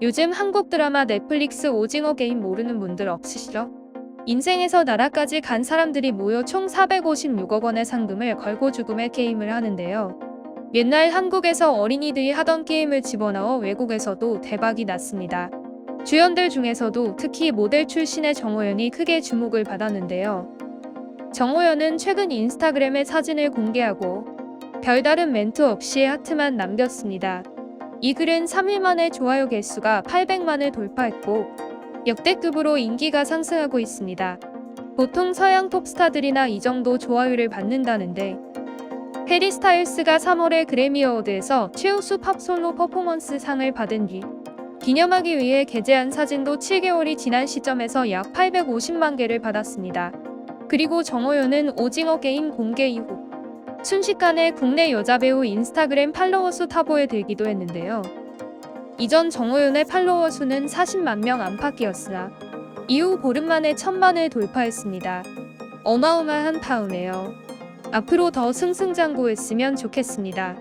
요즘 한국 드라마 넷플릭스 오징어 게임 모르는 분들 없으시죠? 인생에서 나라까지 간 사람들이 모여 총 456억 원의 상금을 걸고 죽음의 게임을 하는데요. 옛날 한국에서 어린이들이 하던 게임을 집어넣어 외국에서도 대박이 났습니다. 주연들 중에서도 특히 모델 출신의 정호연이 크게 주목을 받았는데요. 정호연은 최근 인스타그램에 사진을 공개하고 별다른 멘트 없이 하트만 남겼습니다. 이 글은 3일 만에 좋아요 개수가 800만을 돌파했고 역대급으로 인기가 상승하고 있습니다. 보통 서양 톱스타들이나 이 정도 좋아요를 받는다는데 해리 스타일스가 3월에 그래미 어워드에서 최우수 팝 솔로 퍼포먼스 상을 받은 뒤 기념하기 위해 게재한 사진도 7개월이 지난 시점에서 약 850만 개를 받았습니다. 그리고 정호연은 오징어 게임 공개 이후 순식간에 국내 여자 배우 인스타그램 팔로워 수 탑5에 들기도 했는데요. 이전 정호연의 팔로워 수는 40만 명 안팎이었으나 이후 보름 만에 천만을 돌파했습니다. 어마어마한 파우네요. 앞으로 더 승승장구했으면 좋겠습니다.